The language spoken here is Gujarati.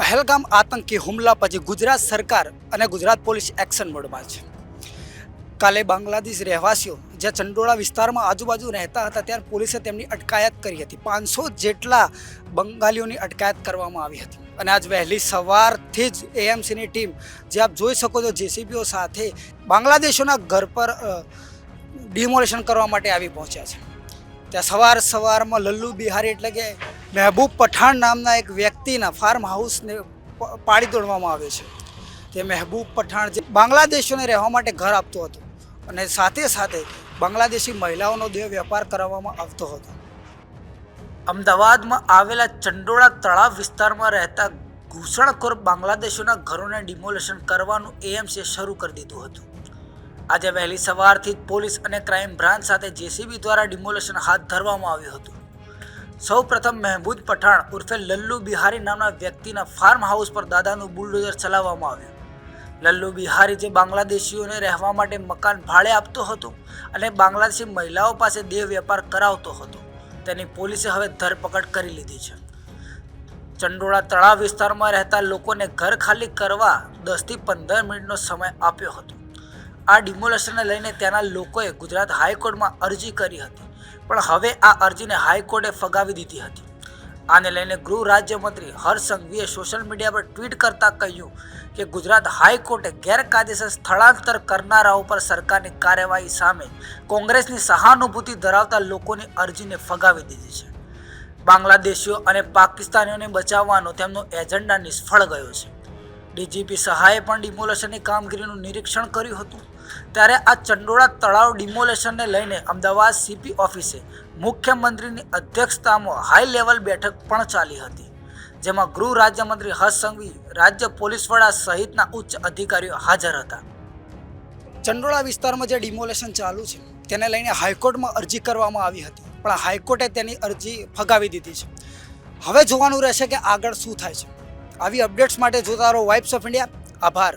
પહેલગામ આતંકી હુમલા પછી ગુજરાત સરકાર અને ગુજરાત પોલીસ એક્શન મોડમાં છે. કાલે બાંગ્લાદેશ રહેવાસીઓ જે ચંડોળા વિસ્તારમાં આજુબાજુ રહેતા હતા ત્યારે પોલીસે તેમની અટકાયત કરી હતી. પાંચસો જેટલા બંગાલીઓની અટકાયત કરવામાં આવી હતી. અને આજ વહેલી સવારથી જ એએમસીની ટીમ, જે આપ જોઈ શકો છો જેસીબીઓ સાથે બાંગ્લાદેશોના ઘર પર ડિમોલેશન કરવા માટે આવી પહોંચ્યા છે. ત્યાં સવાર સવારમાં લલ્લુ બિહારી એટલે કે મહેબૂબ પઠાણ નામના એક વ્યક્તિના ફાર્મ હાઉસને પાડી દોડવામાં આવે છે. તે મહેબૂબ પઠાણ જે બાંગ્લાદેશીઓને રહેવા માટે ઘર આપતો હતો અને સાથે સાથે બાંગ્લાદેશી મહિલાઓનો દેહ વેપાર કરવામાં આવતો હતો. અમદાવાદમાં આવેલા ચંડોળા તળાવ વિસ્તારમાં રહેતા ઘૂસણખોર બાંગ્લાદેશીઓના ઘરોને ડિમોલેશન કરવાનું એએમસીએ શરૂ કરી દીધું હતું. આજે વહેલી સવારથી જ પોલીસ અને ક્રાઇમ બ્રાન્ચ સાથે જેસીબી દ્વારા ડિમોલેશન હાથ ધરવામાં આવ્યું હતું. સૌ પ્રથમ મહેબૂદ પઠાણ ઉર્ફે લલ્લુ બિહારી નામના વ્યક્તિના ફાર્મ હાઉસ પર દાદાનું બુલડોઝર ચલાવવામાં આવ્યું. લલ્લુ બિહારી જે બાંગ્લાદેશીઓને રહેવા માટે મકાન ભાડે આપતો હતો અને બાંગ્લાદેશી મહિલાઓ પાસે દેહ વેપાર કરાવતો હતો, તેની પોલીસે હવે ધરપકડ કરી લીધી છે. ચંડોળા તળાવ વિસ્તારમાં રહેતા લોકોને ઘર ખાલી કરવા દસથી પંદર મિનિટનો સમય આપ્યો હતો. આ ડિમોલેશનને લઈને ત્યાંના લોકોએ ગુજરાત હાઈકોર્ટમાં અરજી કરી હતી. પણ હવે આ અરજીને હાઈકોર્ટે ફગાવી દીધી હતી. આને લઈને ગૃહ રાજ્યમંત્રી હર્ષ સંઘવીએ સોશિયલ મીડિયા પર ટ્વીટ કરતા કહ્યું કે ગુજરાત હાઈકોર્ટે ગેરકાયદેસર સ્થળાંતર કરનારાઓ પર સરકારની કાર્યવાહી સામે કોંગ્રેસની સહાનુભૂતિ ધરાવતા લોકોની અરજીને ફગાવી દીધી છે. બાંગ્લાદેશીઓ અને પાકિસ્તાનીઓને બચાવવાનો તેમનો એજન્ડા નિષ્ફળ ગયો છે. ડીજીપી સહાયે પણ ડિમોલેશનની કામગીરીનું નિરીક્ષણ કર્યું હતું. ત્યારે આ ચંડોળા તળાવ ડિમોલેશનને લઈને અમદાવાદ સીપી ઓફિસે મુખ્યમંત્રીની અધ્યક્ષતામાં હાઈ લેવલ બેઠક પણ ચાલી હતી. જેમાં ગૃહ રાજ્યમંત્રી હર્ષ સંઘવી, રાજ્ય પોલીસ વડા સહિતના ઉચ્ચ અધિકારીઓ હાજર હતા. ચંડોળા વિસ્તારમાં જે ડિમોલેશન ચાલુ છે, તેને લઈને હાઈકોર્ટમાં અરજી કરવામાં આવી હતી, પણ હાઈકોર્ટે તેની અરજી ફગાવી દીધી છે. હવે જોવાનું રહેશે કે આગળ શું થાય છે. આવી અપડેટ્સ માટે જોતા રહો વાઇબ્સ ઓફ ઇન્ડિયા આભાર.